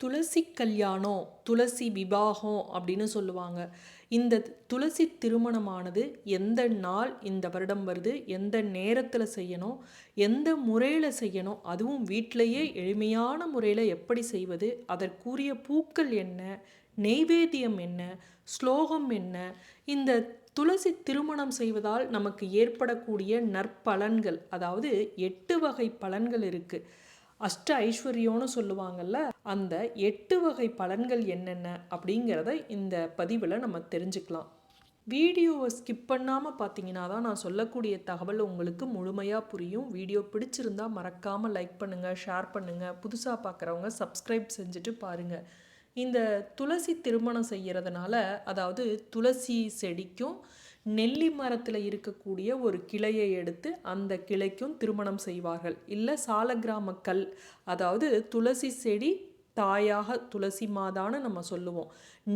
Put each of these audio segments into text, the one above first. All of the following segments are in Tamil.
துளசி கல்யாணம் துளசி விவாகம் அப்படின்னு சொல்லுவாங்க. இந்த துளசி திருமணமானது எந்த நாள் இந்த வருடம் வருது எந்த நேரத்தில் செய்யணும் எந்த முறையில் செய்யணும் அதுவும் வீட்டிலையே எளிமையான முறையில் எப்படி செய்வது அதற்குரிய பூக்கள் என்ன நெய்வேத்தியம் என்ன ஸ்லோகம் என்ன இந்த துளசி திருமணம் செய்வதால் நமக்கு ஏற்படக்கூடிய நற்பலன்கள் அதாவது எட்டு வகை பலன்கள் இருக்குது அஷ்ட ஐஸ்வர்யம்னு சொல்லுவாங்கல்ல அந்த எட்டு வகை பலன்கள் என்னென்ன அப்படிங்கிறத இந்த பதிவில் நம்ம தெரிஞ்சுக்கலாம். வீடியோவை ஸ்கிப் பண்ணாமல் பார்த்தீங்கன்னா தான் நான் சொல்லக்கூடிய தகவல் உங்களுக்கு முழுமையாக புரியும். வீடியோ பிடிச்சிருந்தா மறக்காமல் லைக் பண்ணுங்கள் ஷேர் பண்ணுங்கள் புதுசாக பார்க்குறவங்க சப்ஸ்கிரைப் செஞ்சுட்டு பாருங்கள் இந்த துளசி திருமணம் செய்கிறதுனால அதாவது துளசி செடிக்கும் நெல்லி மரத்தில் இருக்கக்கூடிய ஒரு கிளையை எடுத்து அந்த கிளைக்கும் திருமணம் செய்வார்கள். இல்லை சாலக்கிராம கல் அதாவது துளசி செடி தாயாக துளசி மாதான்னு நம்ம சொல்லுவோம்.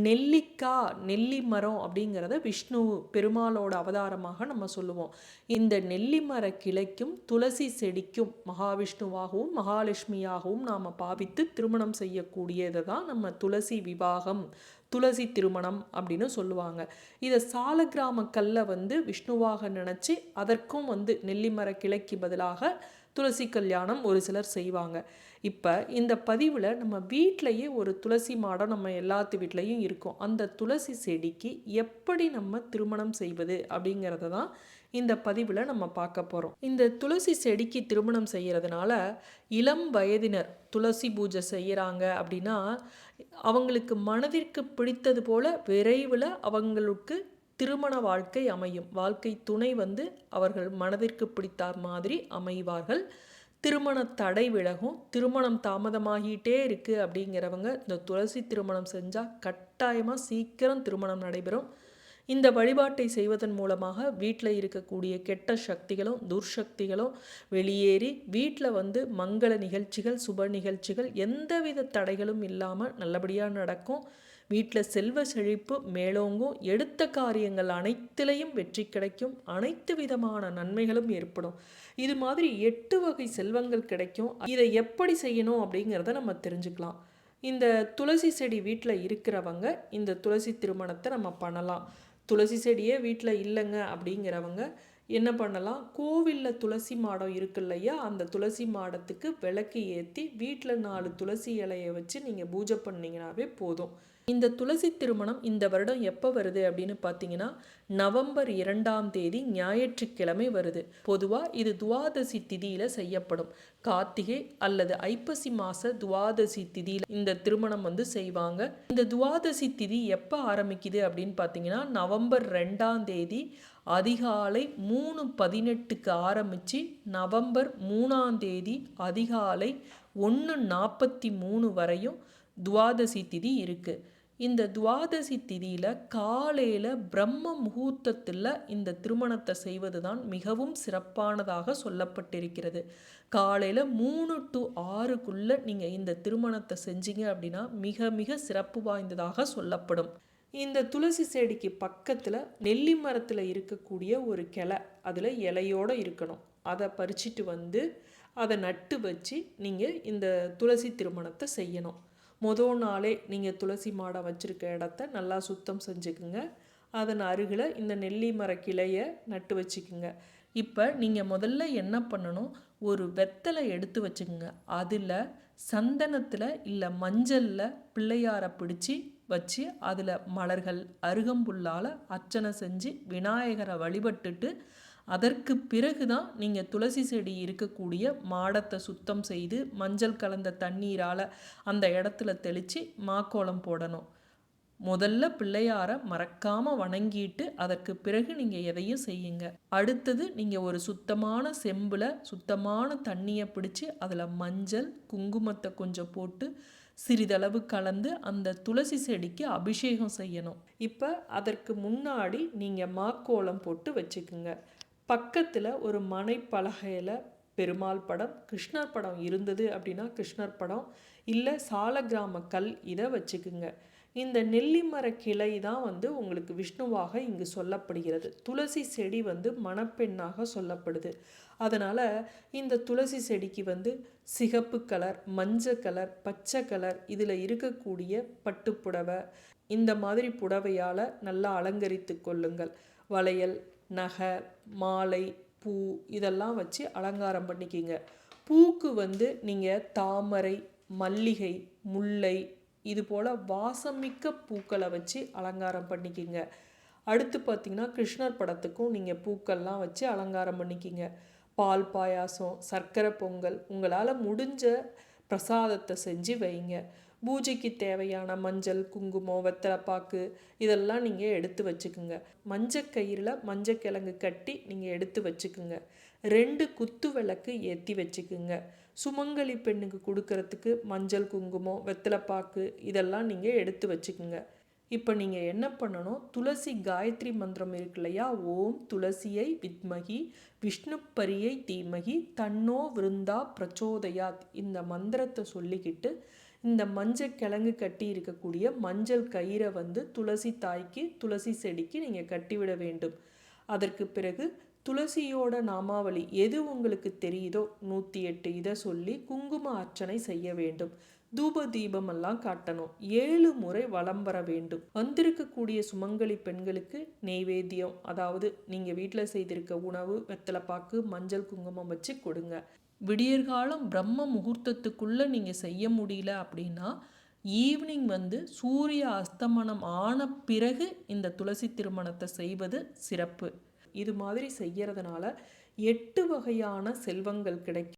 நெல்லிக்காய் நெல்லி மரம் அப்படிங்கிறத விஷ்ணு பெருமாளோட அவதாரமாக நம்ம சொல்லுவோம். இந்த நெல்லி மர கிளைக்கும் துளசி செடிக்கும் மகாவிஷ்ணுவாகவும் மகாலட்சுமியாகவும் நாம் பாவித்து திருமணம் செய்யக்கூடியதை தான் நம்ம துளசி விவாகம் துளசி திருமணம் அப்படின்னு சொல்லுவாங்க. இதை சாலக்கிராம கல்லை வந்து விஷ்ணுவாக நினச்சி அதற்கும் வந்து நெல்லிமர கிளைக்கு பதிலாக துளசி கல்யாணம் ஒரு சிலர் செய்வாங்க. இப்போ இந்த பதிவில் நம்ம வீட்டிலையே ஒரு துளசி மாடம் நம்ம எல்லாத்து வீட்லேயும் இருக்கும். அந்த துளசி செடிக்கு எப்படி நம்ம திருமணம் செய்வது அப்படிங்கிறத தான் இந்த பதிவில் நம்ம பார்க்க போகிறோம் இந்த துளசி செடிக்கு திருமணம் செய்கிறதுனால இளம் வயதினர் துளசி பூஜை செய்கிறாங்க அப்படின்னா அவங்களுக்கு மனதிற்கு பிடித்தது போல் விரைவில் அவங்களுக்கு திருமண வாழ்க்கை அமையும். வாழ்க்கை துணை வந்து அவர்கள் மனதிற்கு பிடித்த மாதிரி அமைவார்கள். திருமண தடை விலகும். திருமணம் தாமதமாகிட்டே இருக்குது அப்படிங்கிறவங்க இந்த துளசி திருமணம் செஞ்சால் கட்டாயமாக சீக்கிரம் திருமணம் நடைபெறும். இந்த வழிபாட்டை செய்வதன் மூலமாக வீட்டில் இருக்கக்கூடிய கெட்ட சக்திகளும் துர்சக்திகளும் வெளியேறி வீட்டில் வந்து மங்கள நிகழ்ச்சிகள் சுப நிகழ்ச்சிகள் எந்தவித தடைகளும் இல்லாமல் நல்லபடியாக நடக்கும். வீட்டில் செல்வ செழிப்பு மேலோங்கும் எடுத்த காரியங்கள் அனைத்திலையும் வெற்றி கிடைக்கும். அனைத்து விதமான நன்மைகளும் ஏற்படும். இது மாதிரி எட்டு வகை செல்வங்கள் கிடைக்கும். இதை எப்படி செய்யணும் அப்படிங்கிறத நம்ம தெரிஞ்சுக்கலாம். இந்த துளசி செடி வீட்டில் இருக்கிறவங்க இந்த துளசி திருமணத்தை நம்ம பண்ணலாம். துளசி செடியே வீட்டில் இல்லைங்க அப்படிங்கிறவங்க என்ன பண்ணலாம்? கோவிலில் துளசி மாடம் இருக்கு இல்லையா? அந்த துளசி மாடத்துக்கு விளக்கு ஏற்றி வீட்டில் நாலு துளசி இலையை வச்சு நீங்கள் பூஜை பண்ணிங்கனாவே போதும். இந்த துளசி திருமணம் இந்த வருடம் எப்போ வருது அப்படின்னு பார்த்தீங்கன்னா நவம்பர் இரண்டாம் தேதி ஞாயிற்றுக்கிழமை வருது. பொதுவாக இது துவாதசி திதியில் செய்யப்படும். கார்த்திகை அல்லது ஐப்பசி மாத துவாதசி திதியில் இந்த திருமணம் வந்து செய்வாங்க. இந்த துவாதசி திதி எப்போ ஆரம்பிக்குது அப்படின்னு பார்த்தீங்கன்னா நவம்பர் ரெண்டாம் தேதி அதிகாலை மூணு பதினெட்டுக்கு ஆரம்பித்து நவம்பர் மூணாம் தேதி அதிகாலை ஒன்று நாற்பத்தி மூணு வரையும் துவாதசி திதி இருக்குது இந்த துவாதசி திதியில் காலையில் பிரம்ம முகூர்த்தத்தில் இந்த திருமணத்தை செய்வது தான் மிகவும் சிறப்பானதாக சொல்லப்பட்டிருக்கிறது. காலையில் மூணு டு ஆறுக்குள்ளே நீங்கள் இந்த திருமணத்தை செஞ்சீங்க அப்படின்னா மிக மிக சிறப்பு வாய்ந்ததாக சொல்லப்படும். இந்த துளசி செடிக்கு பக்கத்தில் நெல்லி மரத்தில் இருக்கக்கூடிய ஒரு கிளை. அதில் இலையோடு இருக்கணும். அதை பறிச்சிட்டு வந்து அதை நட்டு வச்சு நீங்கள் இந்த துளசி திருமணத்தை செய்யணும். மொதல் நாளே நீங்கள் துளசி மாடை வச்சுருக்க இடத்த நல்லா சுத்தம் செஞ்சுக்குங்க. அதன் அருகில் இந்த நெல்லி மர கிளையை நட்டு வச்சுக்குங்க. இப்போ நீங்கள் முதல்ல என்ன பண்ணணும்? ஒரு வெத்தலை எடுத்து வச்சுக்கோங்க. அதில் சந்தனத்தில் இல்லை மஞ்சளில் பிள்ளையாரை பிடிச்சி வச்சு அதில் மலர்கள் அருகம்புல்லால் அர்ச்சனை செஞ்சு விநாயகரை வழிபட்டுட்டு அதற்கு பிறகு தான் நீங்கள் துளசி செடி இருக்கக்கூடிய மாடத்தை சுத்தம் செய்து மஞ்சள் கலந்த தண்ணீரால் அந்த இடத்துல தெளித்து மாக்கோலம் போடணும். முதல்ல பிள்ளையாரை மறக்காமல் வணங்கிட்டு அதற்கு பிறகு நீங்கள் எதையும் செய்யுங்க. அடுத்தது நீங்கள் ஒரு சுத்தமான செம்பில் சுத்தமான தண்ணியை பிடிச்சி அதில் மஞ்சள் குங்குமத்தை கொஞ்சம் போட்டு சிறிதளவு கலந்து அந்த துளசி செடிக்கு அபிஷேகம் செய்யணும். இப்போ அதற்கு முன்னாடி நீங்கள் மாக்கோலம் போட்டு வச்சுக்குங்க. பக்கத்தில் ஒரு மனைப்பலகையில் பெருமாள் படம் கிருஷ்ணர் படம் இருந்தது அப்படின்னா கிருஷ்ணர் படம் இல்லை சாலகிராம கல் இதை வச்சுக்குங்க. இந்த நெல்லிமர கிளை தான் வந்து உங்களுக்கு விஷ்ணுவாக இங்கு சொல்லப்படுகிறது. துளசி செடி வந்து மணப்பெண்ணாக சொல்லப்படுது. அதனால் இந்த துளசி செடிக்கு வந்து சிகப்பு கலர் மஞ்சள் கலர் பச்சை கலர் இதில் இருக்கக்கூடிய பட்டுப்புடவை இந்த மாதிரி புடவையால் நல்லா அலங்கரித்து கொள்ளுங்கள். வளையல் நகை மாலை பூ இதெல்லாம் வச்சு அலங்காரம் பண்ணிக்கிங்க. பூக்கு வந்து நீங்கள் தாமரை மல்லிகை முல்லை இது போல் வாசமிக்க பூக்களை வச்சு அலங்காரம் பண்ணிக்கிங்க. அடுத்து பார்த்திங்கன்னா கிருஷ்ணர் படத்துக்கும் நீங்கள் பூக்கள்லாம் வச்சு அலங்காரம் பண்ணிக்கிங்க. பால் பாயாசம் சர்க்கரை பொங்கல் உங்களால் முடிஞ்ச பிரசாதத்தை செஞ்சு வைங்க. பூஜைக்கு தேவையான மஞ்சள் குங்குமம் வெத்தலைப்பாக்கு இதெல்லாம் நீங்கள் எடுத்து வச்சுக்குங்க. மஞ்சக்கயிறில் கயிறில் கிழங்கு கட்டி நீங்கள் எடுத்து வச்சுக்குங்க. ரெண்டு குத்து விளக்கு ஏற்றி வச்சுக்குங்க. சுமங்கலி பெண்ணுக்கு கொடுக்கறதுக்கு மஞ்சள் குங்குமம் வெத்தலைப்பாக்கு இதெல்லாம் நீங்கள் எடுத்து வச்சுக்குங்க. இப்போ நீங்கள் என்ன பண்ணணும்? துளசி காயத்ரி மந்திரம் இருக்கு இல்லையா? ஓம் துளசியை வித்மகி விஷ்ணு பரியை தீமகி தன்னோ விருந்தா பிரச்சோதயாத் இந்த மந்திரத்தை சொல்லிக்கிட்டு இந்த மஞ்சள் கிழங்கு கட்டி இருக்கக்கூடிய மஞ்சள் கயிறை வந்து துளசி தாய்க்கு துளசி செடிக்கு நீங்கள் கட்டிவிட வேண்டும். அதற்கு பிறகு துளசியோட நாமாவளி எது உங்களுக்கு தெரியுதோ? நூற்றி எட்டு இதை சொல்லி குங்கும அர்ச்சனை செய்ய வேண்டும். தூப தீபமெல்லாம் காட்டணும். ஏழு முறை வலம் வர வேண்டும். வந்திருக்கக்கூடிய சுமங்கலி பெண்களுக்கு நெய்வேத்தியம் அதாவது நீங்கள் வீட்டில் செய்திருக்க உணவு வெத்தலைப்பாக்கு மஞ்சள் குங்குமம் வச்சு கொடுங்க. விடியற்காலம் பிரம்ம முகூர்த்தத்துக்குள்ளே நீங்கள் செய்ய முடியல அப்படின்னா ஈவினிங் வந்து சூரிய அஸ்தமனம் ஆன பிறகு இந்த துளசி திருமணத்தை செய்வது சிறப்பு. இது மாதிரி செய்யறதுனால எட்டு வகையான செல்வங்கள் கிடைக்கும்.